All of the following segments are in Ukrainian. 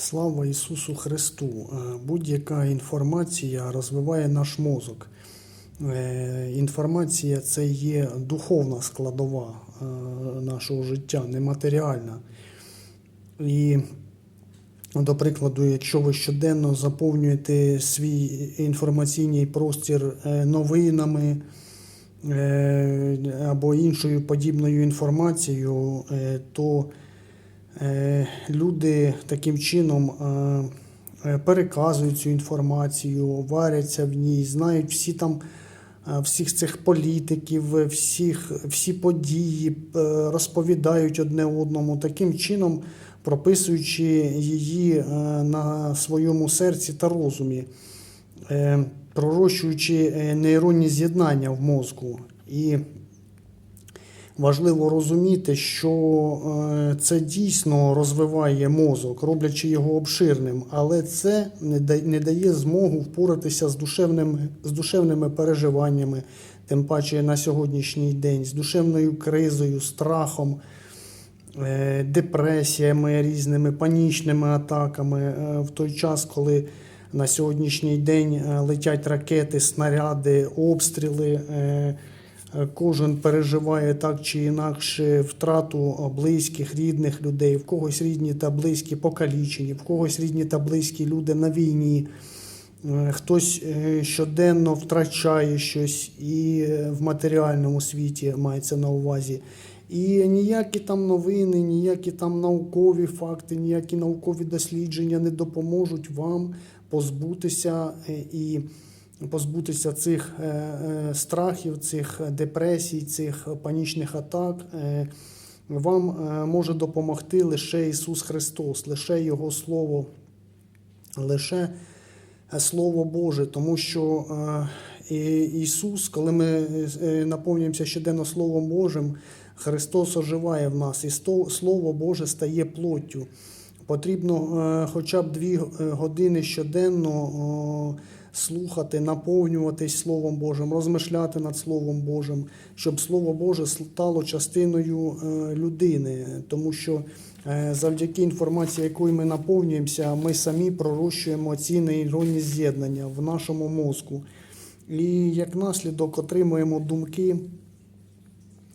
Слава Ісусу Христу! Е, Будь-яка інформація розвиває наш мозок. Е, Інформація це є духовна складова е, нашого життя, нематеріальна. І, до прикладу, якщо ви щоденно заповнюєте свій інформаційний простір новинами або іншою подібною інформацією, то люди таким чином е, е, переказують цю інформацію, варяться в ній, знають всі там е, всіх цих політиків, е, всіх, всі події, е, розповідають одне одному, таким чином прописуючи її е, на своєму серці та розумі, е, пророщуючи е, нейронні з'єднання в мозку. І Важливо розуміти, що е, це дійсно розвиває мозок, роблячи його обширним, але це не дає змогу впоратися з душевними, з душевними переживаннями, тим паче на сьогоднішній день, з душевною кризою, страхом, е, депресіями різними, панічними атаками е, в той час, коли на сьогоднішній день летять ракети, снаряди, обстріли. Е, Кожен переживає так чи інакше втрату близьких, рідних людей, в когось рідні та близькі покалічені, в когось рідні та близькі люди на війні. Е, Хтось е, щоденно втрачає щось і в матеріальному світі мається на увазі. І ніякі там новини, ніякі там наукові факти, ніякі наукові дослідження не допоможуть вам позбутися і позбутися цих е, е, страхів, цих депресій, цих панічних атак. Е, Вам може допомогти лише Ісус Христос, лише Його Слово, лише Слово Боже, тому що Ісус, коли ми наповнюємося щоденно Словом Божим, Христос оживає в нас, і Слово Боже стає плоттю. Потрібно хоча б дві години щоденно слухати, наповнюватись Словом Божим, розмишляти над Словом Божим, щоб Слово Боже стало частиною е, людини, тому що е, завдяки інформації, якою ми наповнюємося, ми самі пророщуємо ці нейронні з'єднання в нашому мозку. І як наслідок отримуємо думки,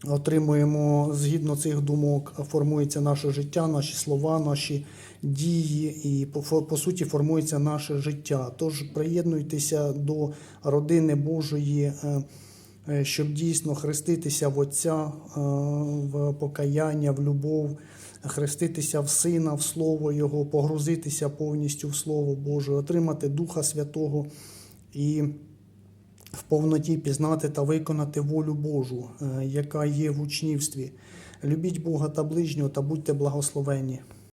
отримуємо згідно цих думок, формується наше життя, наші слова, наші дії, і по, по суті формується наше життя. Тож приєднуйтеся до родини Божої, е, е, щоб дійсно хреститися в Отця, е, в покаяння, в любов, хреститися в Сина, в Слово Його, погрузитися повністю в Слово Боже, отримати Духа Святого і в повноті пізнати та виконати волю Божу, е, яка є в учнівстві. Любіть Бога та ближнього та будьте благословені.